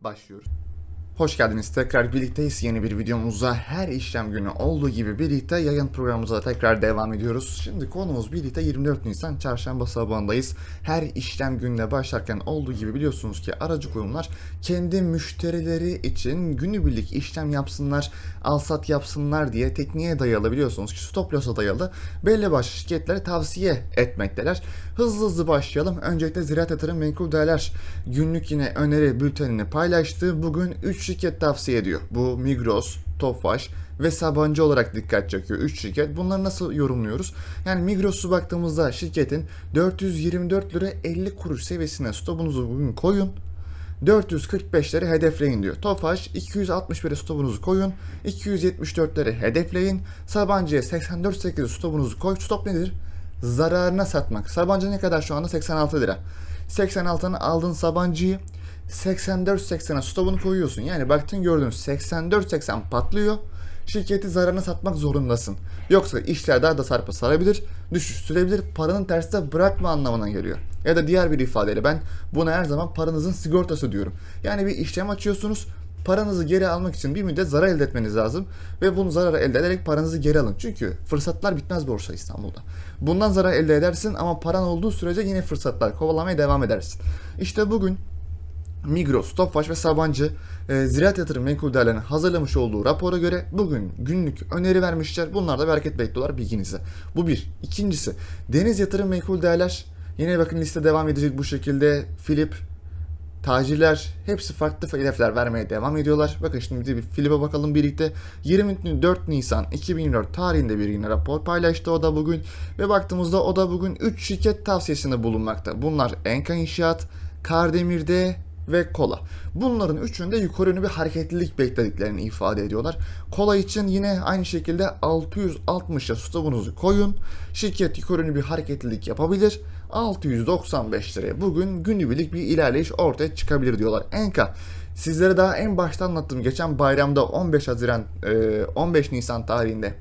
başlıyoruz. Hoş geldiniz. Tekrar birlikteyiz. Yeni bir videomuzda her işlem günü olduğu gibi birlikte yayın programımıza da tekrar devam ediyoruz. Şimdi konumuz birlikte 24 Nisan çarşamba sabahındayız. Her işlem gününe başlarken olduğu gibi biliyorsunuz ki aracı kurumlar kendi müşterileri için günübirlik işlem yapsınlar, alsat yapsınlar diye tekniğe dayalı biliyorsunuz ki stop loss'a dayalı belli başlı şirketlere tavsiye etmekteler. Hızlı hızlı başlayalım. Öncelikle Ziraat Yatırım Menkul Değerler günlük yine öneri bültenini paylaştı. Bugün 3 şirket tavsiye ediyor. Bu Migros, Tofaş ve Sabancı olarak dikkat çekiyor 3 şirket. Bunları nasıl yorumluyoruz? Yani Migros'u baktığımızda şirketin 424 lira 50 kuruş seviyesine stopunuzu bugün koyun. 445'leri hedefleyin diyor. Tofaş 261'e stopunuzu koyun. 274'leri hedefleyin. Sabancı'ya 84.8'e stopunuzu koy. Stop nedir? Zararına satmak. Sabancı ne kadar şu anda? 86 lira. 86'nın aldığın Sabancı'yı 84.80'e stopunu koyuyorsun. Yani baktın gördün 84.80 patlıyor. Şirketi zararına satmak zorundasın. Yoksa işler daha da sarpa sarabilir, düşüş sürebilir, paranın tersine bırakma anlamına geliyor. Ya da diğer bir ifadeyle ben buna her zaman paranızın sigortası diyorum. Yani bir işlem açıyorsunuz, paranızı geri almak için bir müddet zarar elde etmeniz lazım ve bunu zararı elde ederek paranızı geri alın. Çünkü fırsatlar bitmez borsa İstanbul'da. Bundan zarar elde edersin ama paran olduğu sürece yine fırsatlar kovalamaya devam edersin. İşte bugün Migros, Tofaş ve Sabancı e, Ziraat Yatırım Menkul Değerlerinin hazırlamış olduğu rapora göre bugün günlük öneri vermişler. Bunlar da bir hareket bekliyorlar bilginize. Bu bir. İkincisi Deniz Yatırım Menkul Değerler yine bakın liste devam edecek bu şekilde. Philip, tacirler hepsi farklı hedefler vermeye devam ediyorlar. Bakın şimdi bir Philip'e bakalım birlikte. 24 Nisan 2024 tarihinde bir yine rapor paylaştı o da bugün. Ve baktığımızda o da bugün 3 şirket tavsiyesinde bulunmakta. Bunlar Enka İnşaat, Kardemir'de ve kola. Bunların üçünde yukarı yönlü bir hareketlilik beklediklerini ifade ediyorlar. Kola için yine aynı şekilde 660'a stopunuzu koyun. Şirket yukarı yönlü bir hareketlilik yapabilir. 695 liraya bugün günübirlik bir ilerleyiş ortaya çıkabilir diyorlar. Enka sizlere daha en başta anlattım. Geçen bayramda 15 Haziran 15 Nisan tarihinde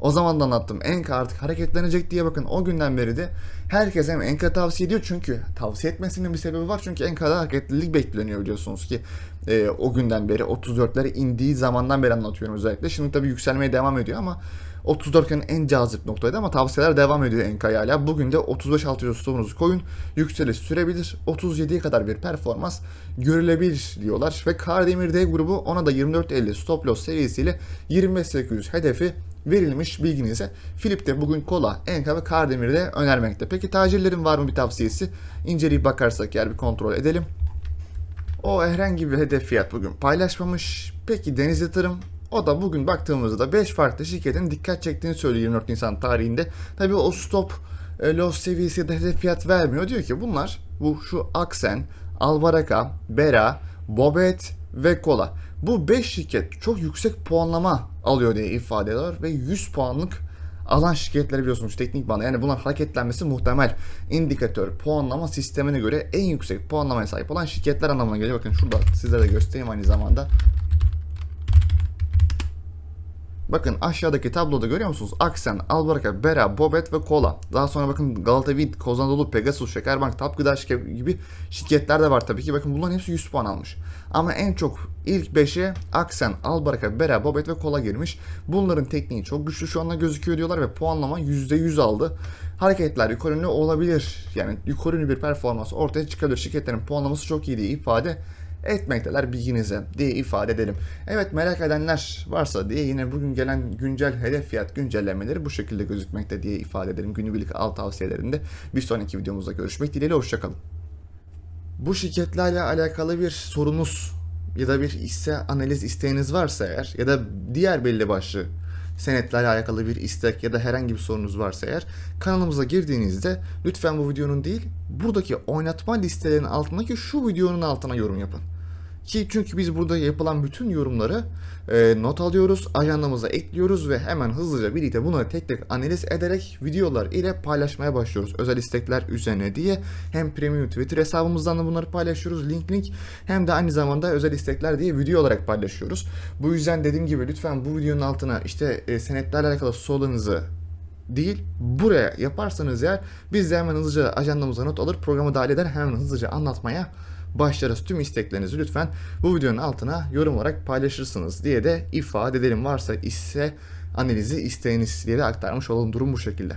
o zaman da anlattım. Enka artık hareketlenecek diye bakın o günden beri de herkes hem Enka tavsiye ediyor çünkü tavsiye etmesinin bir sebebi var. Çünkü Enka'da hareketlilik bekleniyor biliyorsunuz ki e, o günden beri 34'lere indiği zamandan beri anlatıyorum özellikle. Şimdi tabii yükselmeye devam ediyor ama 34'ün en cazip noktaydı ama tavsiyeler devam ediyor Enka'ya hala. Bugün de 35-600 stopunuzu koyun. Yükseliş sürebilir. 37'ye kadar bir performans görülebilir diyorlar. Ve Kardemir D grubu ona da 24.50 stop loss seviyesiyle 25.800 hedefi verilmiş bilginize. Philip de bugün kola, Enka ve Kardemir'i de önermekte. Peki tacirlerin var mı bir tavsiyesi? İnceleyip bakarsak eğer bir kontrol edelim. O herhangi bir hedef fiyat bugün paylaşmamış. Peki Deniz Yatırım o da bugün baktığımızda 5 farklı şirketin dikkat çektiğini söylüyor 24 Nisan tarihinde. Tabi o stop e, loss seviyesi ya hedef fiyat vermiyor. Diyor ki bunlar bu şu Aksen, Albaraka, Bera, Bobet ve Kola. Bu 5 şirket çok yüksek puanlama alıyor diye ifade ediyorlar ve 100 puanlık alan şirketleri biliyorsunuz teknik bana yani bunlar hareketlenmesi muhtemel indikatör puanlama sistemine göre en yüksek puanlamaya sahip olan şirketler anlamına geliyor. Bakın şurada sizlere de göstereyim aynı zamanda. Bakın aşağıdaki tabloda görüyor musunuz? Aksen, Albaraka, Bera, Bobet ve Kola. Daha sonra bakın Galata Wind, Kozanadolu, Pegasus, Şekerbank, Tap Gıda gibi şirketler de var tabii ki. Bakın bunların hepsi 100 puan almış. Ama en çok ilk 5'e Aksen, Albaraka, Bera, Bobet ve Kola girmiş. Bunların tekniği çok güçlü şu anda gözüküyor diyorlar ve puanlama %100 aldı. Hareketler yukarı olabilir. Yani yukarı bir performans ortaya çıkabilir. Şirketlerin puanlaması çok iyi diye ifade etmekteler bilginize diye ifade edelim. Evet merak edenler varsa diye yine bugün gelen güncel hedef fiyat güncellemeleri bu şekilde gözükmekte diye ifade edelim. Günübirlik al tavsiyelerinde bir sonraki videomuzda görüşmek dileğiyle hoşçakalın. Bu şirketlerle alakalı bir sorunuz ya da bir hisse analiz isteğiniz varsa eğer ya da diğer belli başlı senetlerle alakalı bir istek ya da herhangi bir sorunuz varsa eğer kanalımıza girdiğinizde lütfen bu videonun değil buradaki oynatma listelerinin altındaki şu videonun altına yorum yapın. Ki çünkü biz burada yapılan bütün yorumları e, not alıyoruz, ajandamıza ekliyoruz ve hemen hızlıca birlikte bunları tek tek analiz ederek videolar ile paylaşmaya başlıyoruz. Özel istekler üzerine diye hem premium Twitter hesabımızdan da bunları paylaşıyoruz link link hem de aynı zamanda özel istekler diye video olarak paylaşıyoruz. Bu yüzden dediğim gibi lütfen bu videonun altına işte e, senetlerle alakalı sorularınızı değil buraya yaparsanız eğer biz de hemen hızlıca ajandamıza not alır programı dahil eder hemen hızlıca anlatmaya başlarız. Tüm isteklerinizi lütfen bu videonun altına yorum olarak paylaşırsınız diye de ifade edelim. Varsa ise analizi isteğiniz diye de aktarmış olalım. Durum bu şekilde.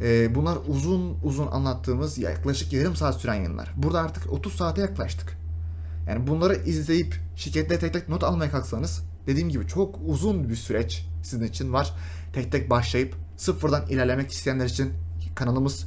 E, bunlar uzun uzun anlattığımız yaklaşık yarım saat süren yayınlar. Burada artık 30 saate yaklaştık. Yani bunları izleyip şirketle tek tek not almaya kalksanız dediğim gibi çok uzun bir süreç sizin için var. Tek tek başlayıp sıfırdan ilerlemek isteyenler için kanalımız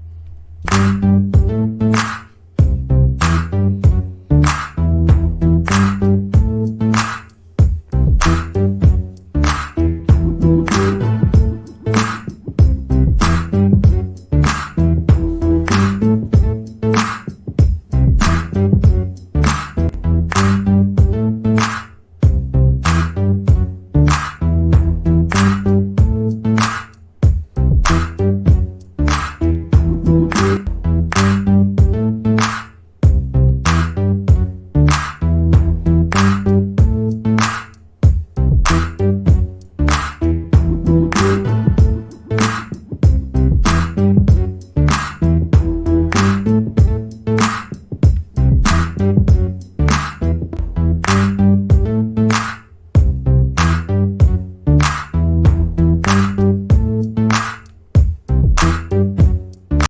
you